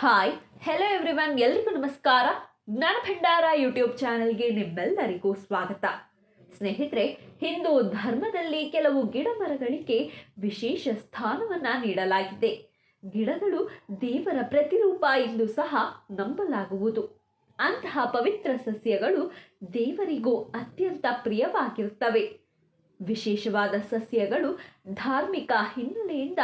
Hi hello everyone ಎಲ್ರಿಗೂ ನಮಸ್ಕಾರ. ಜ್ಞಾನ ಭಂಡಾರ ಯೂಟ್ಯೂಬ್ ಚಾನೆಲ್ಗೆ ನಿಮ್ಮೆಲ್ಲರಿಗೂ ಸ್ವಾಗತ. ಸ್ನೇಹಿತರೆ, ಹಿಂದೂ ಧರ್ಮದಲ್ಲಿ ಕೆಲವು ಗಿಡ ಮರಗಳಿಗೆ ವಿಶೇಷ ಸ್ಥಾನವನ್ನು ನೀಡಲಾಗಿದೆ. ಗಿಡಗಳು ದೇವರ ಪ್ರತಿರೂಪ ಎಂದು ಸಹ ನಂಬಲಾಗುವುದು. ಅಂತಹ ಪವಿತ್ರ ಸಸ್ಯಗಳು ದೇವರಿಗೂ ಅತ್ಯಂತ ಪ್ರಿಯವಾಗಿರುತ್ತವೆ. ವಿಶೇಷವಾದ ಸಸ್ಯಗಳು ಧಾರ್ಮಿಕ ಹಿನ್ನೆಲೆಯಿಂದ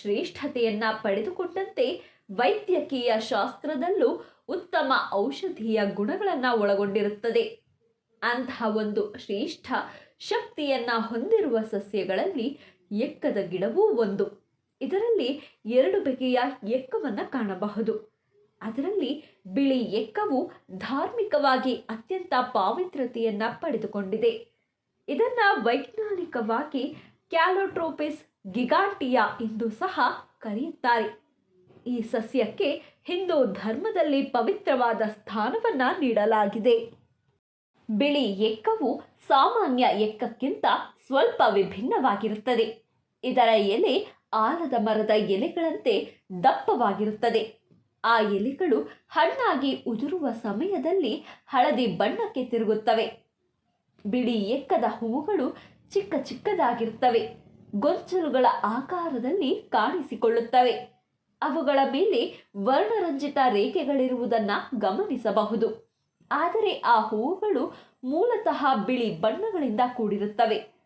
ಶ್ರೇಷ್ಠತೆಯನ್ನು ಪಡೆದುಕೊಂಡಂತೆ ವೈದ್ಯಕೀಯ ಶಾಸ್ತ್ರದಲ್ಲೂ ಉತ್ತಮ ಔಷಧೀಯ ಗುಣಗಳನ್ನು ಒಳಗೊಂಡಿರುತ್ತದೆ. ಅಂತಹ ಒಂದು ಶ್ರೇಷ್ಠ ಶಕ್ತಿಯನ್ನ ಹೊಂದಿರುವ ಸಸ್ಯಗಳಲ್ಲಿ ಎಕ್ಕದ ಗಿಡವೂ ಒಂದು. ಇದರಲ್ಲಿ ಎರಡು ಬಗೆಯ ಎಕ್ಕವನ್ನು ಕಾಣಬಹುದು. ಅದರಲ್ಲಿ ಬಿಳಿ ಎಕ್ಕವು ಧಾರ್ಮಿಕವಾಗಿ ಅತ್ಯಂತ ಪಾವಿತ್ರತೆಯನ್ನ ಪಡೆದುಕೊಂಡಿದೆ. ಇದನ್ನು ವೈಜ್ಞಾನಿಕವಾಗಿ ಕ್ಯಾಲೋಟ್ರೋಪಿಸ್ ಗಿಗಾಟಿಯಾ ಎಂದು ಸಹ ಕರೆಯುತ್ತಾರೆ. ಈ ಸಸ್ಯಕ್ಕೆ ಹಿಂದೂ ಧರ್ಮದಲ್ಲಿ ಪವಿತ್ರವಾದ ಸ್ಥಾನವನ್ನ ನೀಡಲಾಗಿದೆ. ಬಿಳಿ ಎಕ್ಕವು ಸಾಮಾನ್ಯ ಎಕ್ಕಕ್ಕಿಂತ ಸ್ವಲ್ಪ ವಿಭಿನ್ನವಾಗಿರುತ್ತದೆ. ಇದರ ಎಲೆ ಆಲದ ಮರದ ಎಲೆಗಳಂತೆ ದಪ್ಪವಾಗಿರುತ್ತದೆ. ಆ ಎಲೆಗಳು ಹಣ್ಣಾಗಿ ಉದುರುವ ಸಮಯದಲ್ಲಿ ಹಳದಿ ಬಣ್ಣಕ್ಕೆ ತಿರುಗುತ್ತವೆ. ಬಿಳಿ ಎಕ್ಕದ ಹೂವುಗಳು ಚಿಕ್ಕ ಚಿಕ್ಕದಾಗಿರುತ್ತವೆ. ಗೊಂಚಲುಗಳ ಆಕಾರದಲ್ಲಿ ಕಾಣಿಸಿಕೊಳ್ಳುತ್ತವೆ. ಅವುಗಳ ಮೇಲೆ ವರ್ಣರಂಜಿತ ರೇಖೆಗಳಿರುವುದನ್ನು ಗಮನಿಸಬಹುದು. ಆದರೆ ಆ ಹೂವುಗಳು ಮೂಲತಃ ಬಿಳಿ ಬಣ್ಣಗಳಿಂದ ಕೂಡಿರುತ್ತವೆ.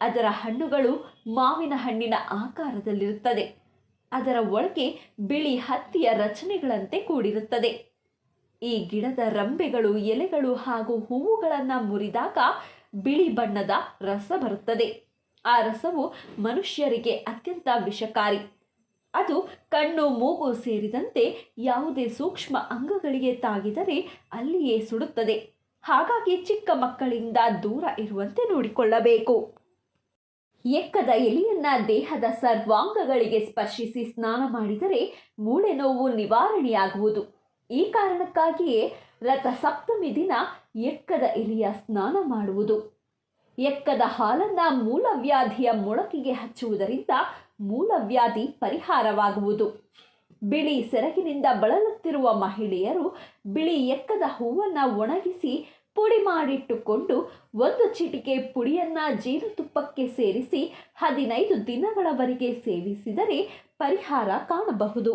ಅದರ ಹಣ್ಣುಗಳು ಮಾವಿನ ಹಣ್ಣಿನ ಆಕಾರದಲ್ಲಿರುತ್ತದೆ. ಅದರ ಒಳಗೆ ಬಿಳಿ ಹತ್ತಿಯ ರಚನೆಗಳಂತೆ ಕೂಡಿರುತ್ತದೆ. ಈ ಗಿಡದ ರಂಬೆಗಳು, ಎಲೆಗಳು ಹಾಗೂ ಹೂವುಗಳನ್ನು ಮುರಿದಾಗ ಬಿಳಿ ಬಣ್ಣದ ರಸ ಬರುತ್ತದೆ. ಆ ರಸವು ಮನುಷ್ಯರಿಗೆ ಅತ್ಯಂತ ವಿಷಕಾರಿ. ಅದು ಕಣ್ಣು ಮೂಗು ಸೇರಿದಂತೆ ಯಾವುದೇ ಸೂಕ್ಷ್ಮ ಅಂಗಗಳಿಗೆ ತಾಗಿದರೆ ಅಲ್ಲಿಯೇ ಸುಡುತ್ತದೆ. ಹಾಗಾಗಿ ಚಿಕ್ಕ ಮಕ್ಕಳಿಂದ ದೂರ ಇರುವಂತೆ ನೋಡಿಕೊಳ್ಳಬೇಕು. ಎಕ್ಕದ ಎಲೆಯನ್ನ ದೇಹದ ಸರ್ವಾಂಗಗಳಿಗೆ ಸ್ಪರ್ಶಿಸಿ ಸ್ನಾನ ಮಾಡಿದರೆ ಮೂಳೆ ನೋವು ನಿವಾರಣೆಯಾಗುವುದು. ಈ ಕಾರಣಕ್ಕಾಗಿಯೇ ರಥಸಪ್ತಮಿ ದಿನ ಎಕ್ಕದ ಎಲೆಯ ಸ್ನಾನ ಮಾಡುವುದು. ಎಕ್ಕದ ಹಾಲನ್ನ ಮೂಲವ್ಯಾಧಿಯ ಮೊಳಕಿಗೆ ಹಚ್ಚುವುದರಿಂದ ಮೂಲವ್ಯಾಧಿ ಪರಿಹಾರವಾಗುವುದು. ಬಿಳಿ ಸೆರಗಿನಿಂದ ಬಳಲುತ್ತಿರುವ ಮಹಿಳೆಯರು ಬಿಳಿ ಎಕ್ಕದ ಹೂವನ್ನು ಒಣಗಿಸಿ ಪುಡಿ ಮಾಡಿಟ್ಟುಕೊಂಡು ಒಂದು ಚಿಟಿಕೆ ಪುಡಿಯನ್ನ ಜೇನುತುಪ್ಪಕ್ಕೆ ಸೇರಿಸಿ ಹದಿನೈದು ದಿನಗಳವರೆಗೆ ಸೇವಿಸಿದರೆ ಪರಿಹಾರ ಕಾಣಬಹುದು.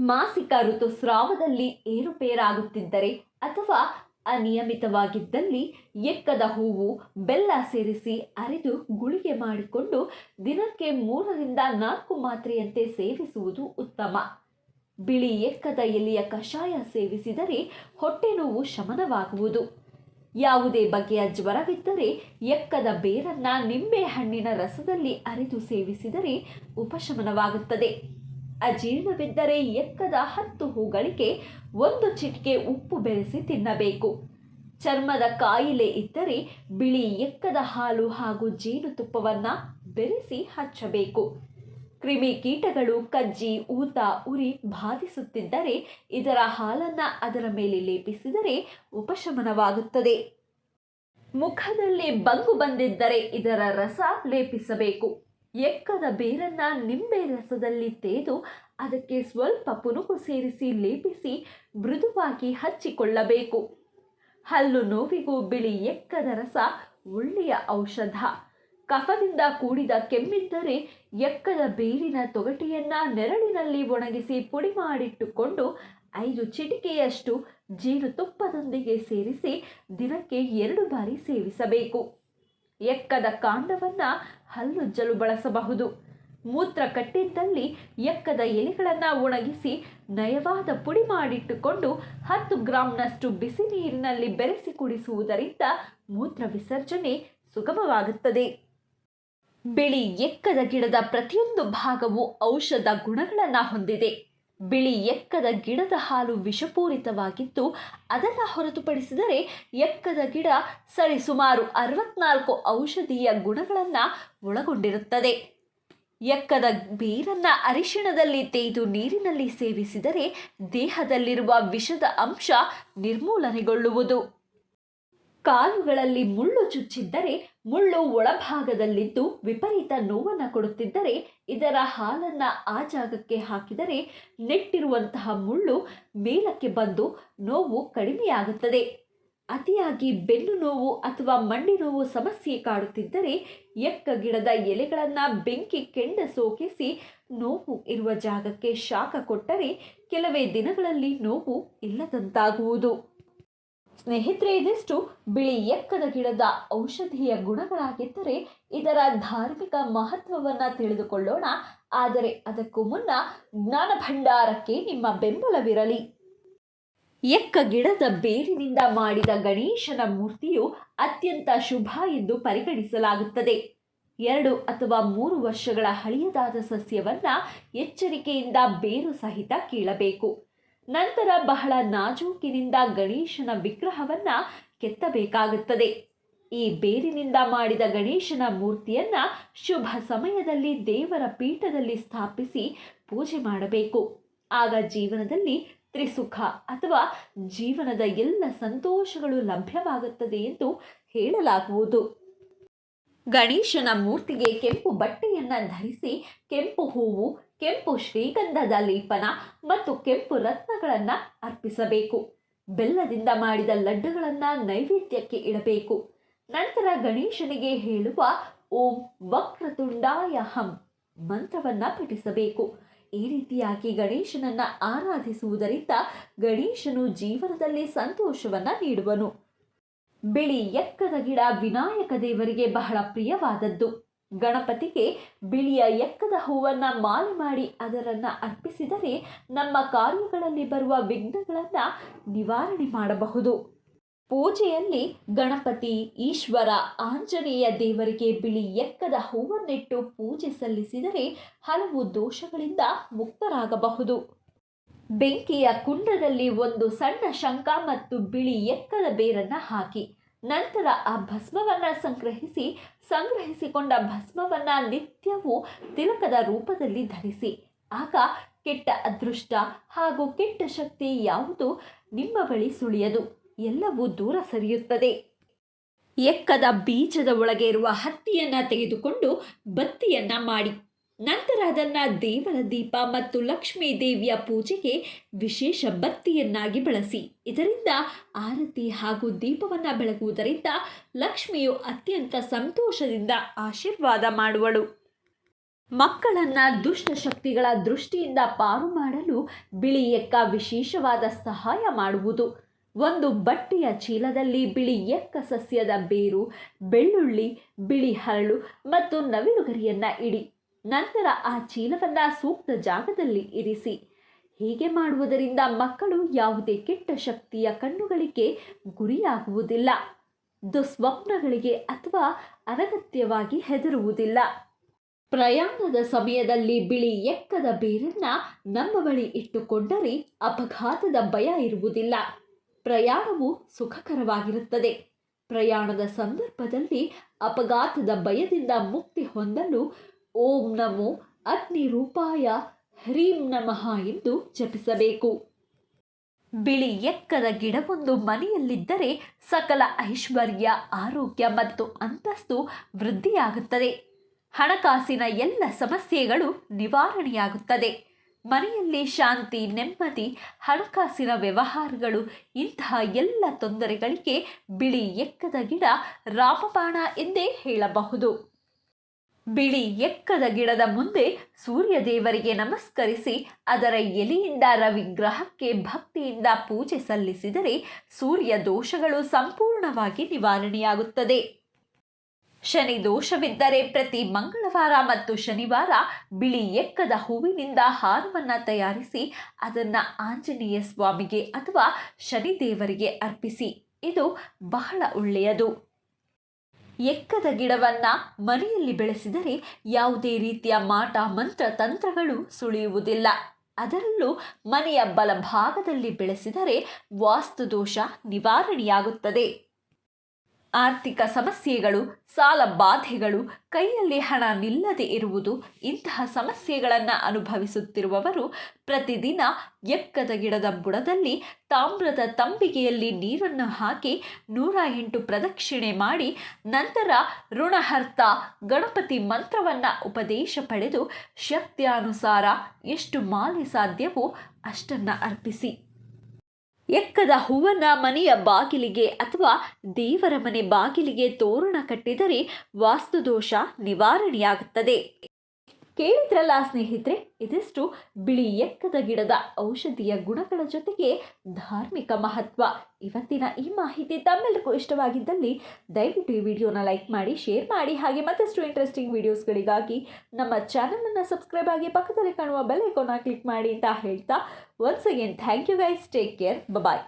ಮಾಸಿಕ ಋತುಸ್ರಾವದಲ್ಲಿ ಏರುಪೇರಾಗುತ್ತಿದ್ದರೆ ಅಥವಾ ಅನಿಯಮಿತವಾಗಿದ್ದಲ್ಲಿ ಎಕ್ಕದ ಹೂವು ಬೆಲ್ಲ ಸೇರಿಸಿ ಅರೆದು ಗುಳಿಗೆ ಮಾಡಿಕೊಂಡು ದಿನಕ್ಕೆ ಮೂರರಿಂದ ನಾಲ್ಕು ಮಾತ್ರೆಯಂತೆ ಸೇವಿಸುವುದು ಉತ್ತಮ. ಬಿಳಿ ಎಕ್ಕದ ಎಲೆಯ ಕಷಾಯ ಸೇವಿಸಿದರೆ ಹೊಟ್ಟೆ ನೋವು ಶಮನವಾಗುವುದು. ಯಾವುದೇ ಬಗೆಯ ಜ್ವರವಿದ್ದರೆ ಎಕ್ಕದ ಬೇರನ್ನ ನಿಂಬೆ ಹಣ್ಣಿನ ರಸದಲ್ಲಿ ಅರೆದು ಸೇವಿಸಿದರೆ ಉಪಶಮನವಾಗುತ್ತದೆ. ಅಜೀರ್ಣವಿದ್ದರೆ ಎಕ್ಕದ ಹತ್ತು ಹೂಗಳಿಗೆ ಒಂದು ಚಿಟಿಕೆ ಉಪ್ಪು ಬೆರೆಸಿ ತಿನ್ನಬೇಕು. ಚರ್ಮದ ಕಾಯಿಲೆ ಇದ್ದರೆ ಬಿಳಿ ಎಕ್ಕದ ಹಾಲು ಹಾಗೂ ಜೇನುತುಪ್ಪವನ್ನು ಬೆರೆಸಿ ಹಚ್ಚಬೇಕು. ಕ್ರಿಮಿ ಕೀಟಗಳು, ಕಜ್ಜಿ, ಊತ, ಉರಿ ಬಾಧಿಸುತ್ತಿದ್ದರೆ ಇದರ ಹಾಲನ್ನು ಅದರ ಮೇಲೆ ಲೇಪಿಸಿದರೆ ಉಪಶಮನವಾಗುತ್ತದೆ. ಮುಖದಲ್ಲಿ ಬಂಗು ಬಂದಿದ್ದರೆ ಇದರ ರಸ ಲೇಪಿಸಬೇಕು. ಎಕ್ಕದ ಬೇರನ್ನ ನಿಂಬೆ ರಸದಲ್ಲಿ ತೇದು ಅದಕ್ಕೆ ಸ್ವಲ್ಪ ಪುನುಗು ಸೇರಿಸಿ ಲೇಪಿಸಿ ಮೃದುವಾಗಿ ಹಚ್ಚಿಕೊಳ್ಳಬೇಕು. ಹಲ್ಲು ನೋವಿಗೂ ಬಿಳಿ ಎಕ್ಕದ ರಸ ಒಳ್ಳೆಯ ಔಷಧ. ಕಫದಿಂದ ಕೂಡಿದ ಕೆಮ್ಮಿದ್ದರೆ ಎಕ್ಕದ ಬೇರಿನ ತೊಗಟೆಯನ್ನ ನೆರಳಿನಲ್ಲಿ ಒಣಗಿಸಿ ಪುಡಿ ಮಾಡಿಟ್ಟುಕೊಂಡು ಐದು ಚಿಟಿಕೆಯಷ್ಟು ಜೇನುತುಪ್ಪದೊಂದಿಗೆ ಸೇರಿಸಿ ದಿನಕ್ಕೆ ಎರಡು ಬಾರಿ ಸೇವಿಸಬೇಕು. ಎಕ್ಕದ ಕಾಂಡವನ್ನು ಹಲ್ಲುಜ್ಜಲು ಬಳಸಬಹುದು. ಮೂತ್ರ ಕಟ್ಟಿದ್ದಲ್ಲಿ ಎಕ್ಕದ ಎಲೆಗಳನ್ನು ಒಣಗಿಸಿ ನಯವಾದ ಪುಡಿ ಮಾಡಿಟ್ಟುಕೊಂಡು ಹತ್ತು ಗ್ರಾಂನಷ್ಟು ಬಿಸಿ ನೀರಿನಲ್ಲಿ ಬೆರೆಸಿ ಕುಡಿಸುವುದರಿಂದ ಮೂತ್ರ ವಿಸರ್ಜನೆ ಸುಗಮವಾಗುತ್ತದೆ. ಬಿಳಿ ಎಕ್ಕದ ಗಿಡದ ಪ್ರತಿಯೊಂದು ಭಾಗವು ಔಷಧ ಗುಣಗಳನ್ನು ಹೊಂದಿದೆ. ಬಿಳಿ ಎಕ್ಕದ ಗಿಡದ ಹಾಲು ವಿಷಪೂರಿತವಾಗಿದ್ದು ಅದನ್ನು ಹೊರತುಪಡಿಸಿದರೆ ಎಕ್ಕದ ಗಿಡ ಸರಿಸುಮಾರು ಅರವತ್ನಾಲ್ಕು ಔಷಧೀಯ ಗುಣಗಳನ್ನು ಒಳಗೊಂಡಿರುತ್ತದೆ. ಎಕ್ಕದ ಬೇರನ್ನು ಅರಿಶಿಣದಲ್ಲಿ ತೇಯ್ದು ನೀರಿನಲ್ಲಿ ಸೇವಿಸಿದರೆ ದೇಹದಲ್ಲಿರುವ ವಿಷದ ಅಂಶ ನಿರ್ಮೂಲನೆಗೊಳ್ಳುವುದು. ಕಾಲುಗಳಲ್ಲಿ ಮುಳ್ಳು ಚುಚ್ಚಿದ್ದರೆ ಮುಳ್ಳು ಒಳಭಾಗದಲ್ಲಿದ್ದು ವಿಪರೀತ ನೋವನ್ನು ಕೊಡುತ್ತಿದ್ದರೆ ಇದರ ಹಾಲನ್ನು ಆ ಜಾಗಕ್ಕೆ ಹಾಕಿದರೆ ನೆಟ್ಟಿರುವಂತಹ ಮುಳ್ಳು ಮೇಲಕ್ಕೆ ಬಂದು ನೋವು ಕಡಿಮೆಯಾಗುತ್ತದೆ. ಅತಿಯಾಗಿ ಬೆನ್ನು ನೋವು ಅಥವಾ ಮಂಡಿ ನೋವು ಸಮಸ್ಯೆ ಕಾಡುತ್ತಿದ್ದರೆ ಎಕ್ಕ ಗಿಡದ ಎಲೆಗಳನ್ನು ಬೆಂಕಿ ಕೆಂಡ ಸೋಕಿಸಿ ನೋವು ಇರುವ ಜಾಗಕ್ಕೆ ಶಾಖ ಕೊಟ್ಟರೆ ಕೆಲವೇ ದಿನಗಳಲ್ಲಿ ನೋವು ಇಲ್ಲದಂತಾಗುವುದು. ಸ್ನೇಹಿತರೆ, ಇದಿಷ್ಟು ಬಿಳಿ ಎಕ್ಕದ ಗಿಡದ ಔಷಧೀಯ ಗುಣಗಳಾಗಿದ್ದರೆ ಇದರ ಧಾರ್ಮಿಕ ಮಹತ್ವವನ್ನು ತಿಳಿದುಕೊಳ್ಳೋಣ. ಆದರೆ ಅದಕ್ಕೂ ಮುನ್ನ ಜ್ಞಾನ ಭಂಡಾರಕ್ಕೆ ನಿಮ್ಮ ಬೆಂಬಲವಿರಲಿ. ಎಕ್ಕ ಗಿಡದ ಬೇರಿನಿಂದ ಮಾಡಿದ ಗಣೇಶನ ಮೂರ್ತಿಯು ಅತ್ಯಂತ ಶುಭ ಎಂದು ಪರಿಗಣಿಸಲಾಗುತ್ತದೆ. ಎರಡು ಅಥವಾ ಮೂರು ವರ್ಷಗಳ ಹಳೆಯದಾದ ಸಸ್ಯವನ್ನ ಎಚ್ಚರಿಕೆಯಿಂದ ಬೇರು ಸಹಿತ ಕೀಳಬೇಕು. ನಂತರ ಬಹಳ ನಾಜೂಕಿನಿಂದ ಗಣೇಶನ ವಿಗ್ರಹವನ್ನ ಕೆತ್ತಬೇಕಾಗುತ್ತದೆ. ಈ ಬೇರಿನಿಂದ ಮಾಡಿದ ಗಣೇಶನ ಮೂರ್ತಿಯನ್ನ ಶುಭ ಸಮಯದಲ್ಲಿ ದೇವರ ಪೀಠದಲ್ಲಿ ಸ್ಥಾಪಿಸಿ ಪೂಜೆ ಮಾಡಬೇಕು. ಆಗ ಜೀವನದಲ್ಲಿ ತ್ರಿಸುಖ ಅಥವಾ ಜೀವನದ ಎಲ್ಲ ಸಂತೋಷಗಳು ಲಭ್ಯವಾಗುತ್ತದೆ ಎಂದು ಹೇಳಲಾಗುವುದು. ಗಣೇಶನ ಮೂರ್ತಿಗೆ ಕೆಂಪು ಬಟ್ಟೆಯನ್ನ ಧರಿಸಿ, ಕೆಂಪು ಹೂವು ಕೆಂಪು ಶ್ರೀಗಂಧದ ಲೇಪನ ಮತ್ತು ಕೆಂಪು ರತ್ನಗಳನ್ನು ಅರ್ಪಿಸಬೇಕು. ಬೆಲ್ಲದಿಂದ ಮಾಡಿದ ಲಡ್ಡುಗಳನ್ನು ನೈವೇದ್ಯಕ್ಕೆ ಇಡಬೇಕು. ನಂತರ ಗಣೇಶನಿಗೆ ಹೇಳುವ ಓಂ ವಕ್ರತುಂಡಾಯ ಹಂ ಮಂತ್ರವನ್ನ ಪಠಿಸಬೇಕು. ಈ ರೀತಿಯಾಗಿ ಗಣೇಶನನ್ನ ಆರಾಧಿಸುವುದರಿಂದ ಗಣೇಶನು ಜೀವನದಲ್ಲಿ ಸಂತೋಷವನ್ನ ನೀಡುವನು. ಬಿಳಿ ಎಕ್ಕದ ಗಿಡ ವಿನಾಯಕ ದೇವರಿಗೆ ಬಹಳ ಪ್ರಿಯವಾದದ್ದು. ಗಣಪತಿಗೆ ಬಿಳಿಯ ಎಕ್ಕದ ಹೂವನ್ನ ಮಾಲೆ ಮಾಡಿ ಅದರನ್ನ ಅರ್ಪಿಸಿದರೆ ನಮ್ಮ ಕಾರ್ಯಗಳಲ್ಲಿ ಬರುವ ವಿಘ್ನಗಳನ್ನು ನಿವಾರಣೆ ಮಾಡಬಹುದು. ಪೂಜೆಯಲ್ಲಿ ಗಣಪತಿ ಈಶ್ವರ ಆಂಜನೇಯ ದೇವರಿಗೆ ಬಿಳಿ ಎಕ್ಕದ ಹೂವನ್ನಿಟ್ಟು ಪೂಜೆ ಸಲ್ಲಿಸಿದರೆ ಹಲವು ದೋಷಗಳಿಂದ ಮುಕ್ತರಾಗಬಹುದು. ಬೆಂಕಿಯ ಕುಂಡದಲ್ಲಿ ಒಂದು ಸಣ್ಣ ಶಂಖ ಮತ್ತು ಬಿಳಿ ಎಕ್ಕದ ಬೇರನ್ನು ಹಾಕಿ ನಂತರ ಆ ಭಸ್ಮವನ್ನು ಸಂಗ್ರಹಿಸಿ, ಸಂಗ್ರಹಿಸಿಕೊಂಡ ಭಸ್ಮವನ್ನು ನಿತ್ಯವೂ ತಿಲಕದ ರೂಪದಲ್ಲಿ ಧರಿಸಿ. ಆಗ ಕೆಟ್ಟ ಅದೃಷ್ಟ ಹಾಗೂ ಕೆಟ್ಟ ಶಕ್ತಿ ಯಾವುದು ನಿಮ್ಮ ಬಳಿ ಸುಳಿಯದು. ಎಲ್ಲವೂ ದೂರ ಸರಿಯುತ್ತದೆ. ಎಕ್ಕದ ಬೀಜದ ಒಳಗೆ ಇರುವ ಹತ್ತಿಯನ್ನು ತೆಗೆದುಕೊಂಡು ಬತ್ತಿಯನ್ನು ಮಾಡಿ. ನಂತರ ಅದನ್ನು ದೇವರ ದೀಪ ಮತ್ತು ಲಕ್ಷ್ಮೀ ದೇವಿಯ ಪೂಜೆಗೆ ವಿಶೇಷ ಬತ್ತಿಯನ್ನಾಗಿ ಬಳಸಿ. ಇದರಿಂದ ಆರತಿ ಹಾಗೂ ದೀಪವನ್ನು ಬೆಳಗುವುದರಿಂದ ಲಕ್ಷ್ಮಿಯು ಅತ್ಯಂತ ಸಂತೋಷದಿಂದ ಆಶೀರ್ವಾದ ಮಾಡುವಳು. ಮಕ್ಕಳನ್ನು ದುಷ್ಟಶಕ್ತಿಗಳ ದೃಷ್ಟಿಯಿಂದ ಪಾರು ಮಾಡಲು ಬಿಳಿ ಎಕ್ಕ ವಿಶೇಷವಾದ ಸಹಾಯ ಮಾಡುವುದು. ಒಂದು ಬಟ್ಟೆಯ ಚೀಲದಲ್ಲಿ ಬಿಳಿ ಎಕ್ಕ ಸಸ್ಯದ ಬೇರು, ಬೆಳ್ಳುಳ್ಳಿ, ಬಿಳಿ ಹರಳು ಮತ್ತು ನವಿಲುಗರಿಯನ್ನು ಇಡಿ. ನಂತರ ಆ ಚೀಲವನ್ನು ಸೂಕ್ತ ಜಾಗದಲ್ಲಿ ಇರಿಸಿ. ಹೀಗೆ ಮಾಡುವುದರಿಂದ ಮಕ್ಕಳು ಯಾವುದೇ ಕೆಟ್ಟ ಶಕ್ತಿಯ ಕಣ್ಣುಗಳಿಗೆ ಗುರಿಯಾಗುವುದಿಲ್ಲ. ದುಸ್ವಪ್ನಗಳಿಗೆ ಅಥವಾ ಅನಗತ್ಯವಾಗಿ ಹೆದರುವುದಿಲ್ಲ. ಪ್ರಯಾಣದ ಸಮಯದಲ್ಲಿ ಬಿಳಿ ಎಕ್ಕದ ಬೇರನ್ನ ನಮ್ಮ ಬಳಿ ಇಟ್ಟುಕೊಂಡರೆ ಅಪಘಾತದ ಭಯ ಇರುವುದಿಲ್ಲ. ಪ್ರಯಾಣವು ಸುಖಕರವಾಗಿರುತ್ತದೆ. ಪ್ರಯಾಣದ ಸಂದರ್ಭದಲ್ಲಿ ಅಪಘಾತದ ಭಯದಿಂದ ಮುಕ್ತಿ ಹೊಂದಲು ಓಂ ನಮೋ ಅಗ್ನಿ ರೂಪಾಯ ಹ್ರೀಂ ನಮಃ ಎಂದು ಜಪಿಸಬೇಕು. ಬಿಳಿ ಎಕ್ಕದ ಗಿಡವೊಂದು ಮನೆಯಲ್ಲಿದ್ದರೆ ಸಕಲ ಐಶ್ವರ್ಯ, ಆರೋಗ್ಯ ಮತ್ತು ಅಂತಸ್ತು ವೃದ್ಧಿಯಾಗುತ್ತದೆ. ಹಣಕಾಸಿನ ಎಲ್ಲ ಸಮಸ್ಯೆಗಳು ನಿವಾರಣೆಯಾಗುತ್ತದೆ. ಮನೆಯಲ್ಲಿ ಶಾಂತಿ, ನೆಮ್ಮದಿ, ಹಣಕಾಸಿನ ವ್ಯವಹಾರಗಳು, ಇಂತಹ ಎಲ್ಲ ತೊಂದರೆಗಳಿಗೆ ಬಿಳಿ ಎಕ್ಕದ ಗಿಡ ರಾಮಬಾಣ ಎಂದೇ ಹೇಳಬಹುದು. ಬಿಳಿ ಎಕ್ಕದ ಗಿಡದ ಮುಂದೆ ಸೂರ್ಯ ದೇವರಿಗೆ ನಮಸ್ಕರಿಸಿ, ಅದರ ಎಲೆಯಿಂದ ರವಿಗ್ರಹಕ್ಕೆ ಭಕ್ತಿಯಿಂದ ಪೂಜೆ ಸಲ್ಲಿಸಿದರೆ ಸೂರ್ಯ ದೋಷಗಳು ಸಂಪೂರ್ಣವಾಗಿ ನಿವಾರಣೆಯಾಗುತ್ತದೆ. ಶನಿ ದೋಷವಿದ್ದರೆ ಪ್ರತಿ ಮಂಗಳವಾರ ಮತ್ತು ಶನಿವಾರ ಬಿಳಿ ಎಕ್ಕದ ಹೂವಿನಿಂದ ಹಾರವನ್ನು ತಯಾರಿಸಿ, ಅದನ್ನು ಆಂಜನೇಯ ಸ್ವಾಮಿಗೆ ಅಥವಾ ಶನಿದೇವರಿಗೆ ಅರ್ಪಿಸಿ. ಇದು ಬಹಳ ಒಳ್ಳೆಯದು. ಎಕ್ಕದ ಗಿಡವನ್ನು ಮನೆಯಲ್ಲಿ ಬೆಳೆಸಿದರೆ ಯಾವುದೇ ರೀತಿಯ ಮಾಟ, ಮಂತ್ರ, ತಂತ್ರಗಳು ಸುಳಿಯುವುದಿಲ್ಲ. ಅದರಲ್ಲೂ ಮನೆಯ ಬಲಭಾಗದಲ್ಲಿ ಬೆಳೆಸಿದರೆ ವಾಸ್ತುದೋಷ ನಿವಾರಣೆಯಾಗುತ್ತದೆ. ಆರ್ಥಿಕ ಸಮಸ್ಯೆಗಳು, ಸಾಲ ಬಾಧೆಗಳು, ಕೈಯಲ್ಲಿ ಹಣ ನಿಲ್ಲದೆ ಇರುವುದು ಇಂತಹ ಸಮಸ್ಯೆಗಳನ್ನು ಅನುಭವಿಸುತ್ತಿರುವವರು ಪ್ರತಿದಿನ ಎಕ್ಕದ ಗಿಡದ ಬುಡದಲ್ಲಿ ತಾಮ್ರದ ತಂಬಿಗೆಯಲ್ಲಿ ನೀರನ್ನು ಹಾಕಿ ನೂರ ಎಂಟು ಪ್ರದಕ್ಷಿಣೆ ಮಾಡಿ ನಂತರ ಋಣಹರ್ತ ಗಣಪತಿ ಮಂತ್ರವನ್ನು ಉಪದೇಶ ಪಡೆದು ಶಕ್ತಿಯಾನುಸಾರ ಎಷ್ಟು ಮಾಲೆ ಸಾಧ್ಯವೋ ಅಷ್ಟನ್ನು ಅರ್ಪಿಸಿ. ಎಕ್ಕದ ಹೂವನ್ನ ಮನೆಯ ಬಾಗಿಲಿಗೆ ಅಥವಾ ದೇವರ ಮನೆ ಬಾಗಿಲಿಗೆ ತೋರಣ ಕಟ್ಟಿದರೆ ವಾಸ್ತುದೋಷ ನಿವಾರಣೆಯಾಗುತ್ತದೆ. ಕೇಳಿದ್ರಲ್ಲ ಸ್ನೇಹಿತರೆ, ಇದಿಷ್ಟು ಬಿಳಿ ಎಕ್ಕದ ಗಿಡದ ಔಷಧಿಯ ಗುಣಗಳ ಜೊತೆಗೆ ಧಾರ್ಮಿಕ ಮಹತ್ವ. ಇವತ್ತಿನ ಈ ಮಾಹಿತಿ ತಮ್ಮೆಲ್ಲರಿಗೂ ಇಷ್ಟವಾಗಿದ್ದಲ್ಲಿ ದಯವಿಟ್ಟು ಈ ವಿಡಿಯೋನ ಲೈಕ್ ಮಾಡಿ, ಶೇರ್ ಮಾಡಿ, ಹಾಗೆ ಮತ್ತಷ್ಟು ಇಂಟ್ರೆಸ್ಟಿಂಗ್ ವಿಡಿಯೋಸ್ಗಳಿಗಾಗಿ ನಮ್ಮ ಚಾನಲನ್ನು ಸಬ್ಸ್ಕ್ರೈಬ್ ಆಗಿ ಪಕ್ಕದಲ್ಲಿ ಕಾಣುವ ಬೆಲ್ ಐಕೋನ ಕ್ಲಿಕ್ ಮಾಡಿ ಅಂತ ಹೇಳ್ತಾ once again thank you guys take care bye